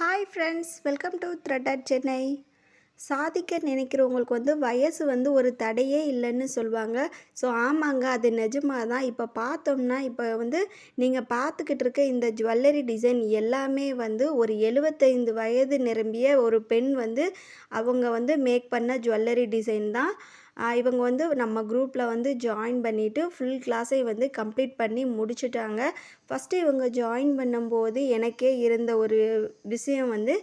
Hi friends welcome to threaded Chennai சாதிக்க நினைக்கிறவங்களுக்கு வந்து வயசு வந்து ஒரு தடையே இல்லைன்னு சொல்லுவாங்க. ஸோ ஆமாங்க அது நிஜமாக தான் இப்போ பார்த்தோம்னா இப்போ வந்து நீங்கள் பார்த்துக்கிட்டு இருக்க இந்த ஜுவல்லரி டிசைன் எல்லாமே வந்து ஒரு எழுபத்தைந்து வயது நிரம்பிய ஒரு பெண் வந்து அவங்க வந்து மேக் பண்ண ஜுவல்லரி டிசைன் தான். இவங்க வந்து நம்ம குரூப்பில் வந்து ஜாயின் பண்ணிவிட்டு ஃபுல் கிளாஸை வந்து கம்ப்ளீட் பண்ணி முடிச்சுட்டாங்க. ஃபஸ்ட்டு இவங்க ஜாயின் பண்ணும்போது எனக்கே இருந்த ஒரு விஷயம் வந்து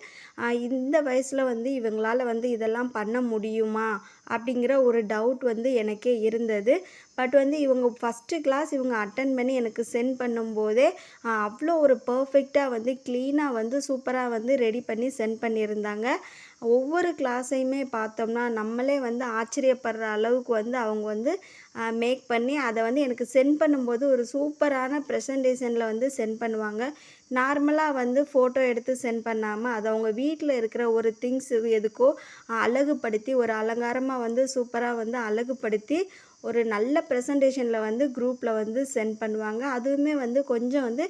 இந்த வயசில் வந்து இவங்களால வந்து இதெல்லாம் பண்ண முடியுமா? அப்படிங்கிற ஒரு டவுட் வந்து எனக்கே இருந்தது. பட் வந்து இவங்க ஃபஸ்ட்டு கிளாஸ் இவங்க அட்டன் பண்ணி எனக்கு சென்ட் பண்ணும்போதே அவ்வளோ ஒரு பர்ஃபெக்டாக வந்து க்ளீனாக வந்து சூப்பராக வந்து ரெடி பண்ணி சென்ட் பண்ணியிருந்தாங்க. ஒவ்வொரு கிளாஸையுமே பார்த்தோம்னா நம்மளே வந்து ஆச்சரியப்படுற அளவுக்கு வந்து அவங்க வந்து மேக் பண்ணி அதை வந்து எனக்கு சென்ட் பண்ணும்போது ஒரு சூப்பரான ப்ரெசன்டேஷனில் வந்து சென்ட் பண்ணுவாங்க. நார்மலாக வந்து ஃபோட்டோ எடுத்து சென்ட் பண்ணாமல் அதை அவங்க வீட்டில் இருக்கிற ஒரு திங்ஸ் எதுக்கோ அழகுபடுத்தி ஒரு அலங்காரமாக வந்து சூப்பராக வந்து அழகுபடுத்தி ஒரு நல்ல ப்ரெசன்டேஷனில் வந்து குரூப்பில் வந்து சென்ட் பண்ணுவாங்க. அதுவுமே வந்து கொஞ்சம் வந்து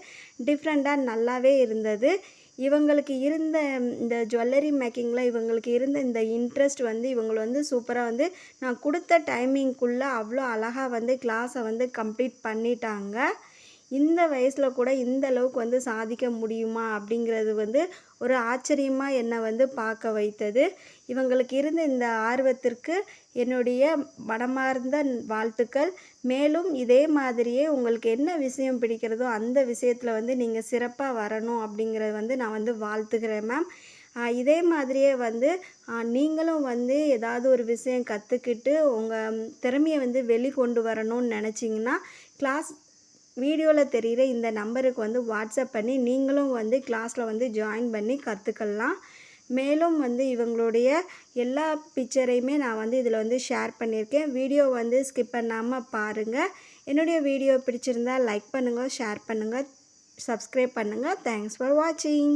டிஃப்ரெண்ட்டாக நல்லாவே இருந்தது. இவங்களுக்கு இருந்த இந்த ஜுவல்லரி மேக்கிங்கில் இவங்களுக்கு இருந்த இந்த இன்ட்ரெஸ்ட் வந்து இவங்களை வந்து சூப்பராக வந்து நான் கொடுத்த டைமிங்குள்ளே அவ்வளோ அழகாக வந்து கிளாஸை வந்து கம்ப்ளீட் பண்ணிட்டாங்க. இந்த வயசில் கூட இந்த அளவுக்கு வந்து சாதிக்க முடியுமா அப்படிங்கிறது வந்து ஒரு ஆச்சரியமாக என்னை வந்து பார்க்க வைத்தது. இவங்களுக்கு இருந்த இந்த ஆர்வத்திற்கு என்னுடைய மனமார்ந்த வாழ்த்துக்கள். மேலும் இதே மாதிரியே உங்களுக்கு என்ன விஷயம் பிடிக்கிறதோ அந்த விஷயத்தில் வந்து நீங்கள் சிறப்பாக வரணும் அப்படிங்கிறத வந்து நான் வந்து வாழ்த்துக்கிறேன் மேம் இதே மாதிரியே வந்து நீங்களும் வந்து ஏதாவது ஒரு விஷயம் கற்றுக்கிட்டு உங்கள் திறமையை வந்து வெளிக்கொண்டு வரணும்னு நினச்சிங்கன்னா கிளாஸ் வீடியோவில் தெரிகிற இந்த நம்பருக்கு வந்து வாட்ஸ்அப் பண்ணி நீங்களும் வந்து கிளாஸில் வந்து ஜாயின் பண்ணி கற்றுக்கலாம் மேலும் வந்து இவங்களுடைய எல்லா பிக்சரையுமே நான் வந்து இதில் வந்து ஷேர் பண்ணியிருக்கேன். வீடியோ வந்து ஸ்கிப் பண்ணாமல் பாருங்கள் என்னுடைய வீடியோ பிடிச்சிருந்தா லைக் பண்ணுங்கள் ஷேர் பண்ணுங்கள் சப்ஸ்கிரைப் பண்ணுங்கள் தேங்க்ஸ் ஃபார் வாட்சிங்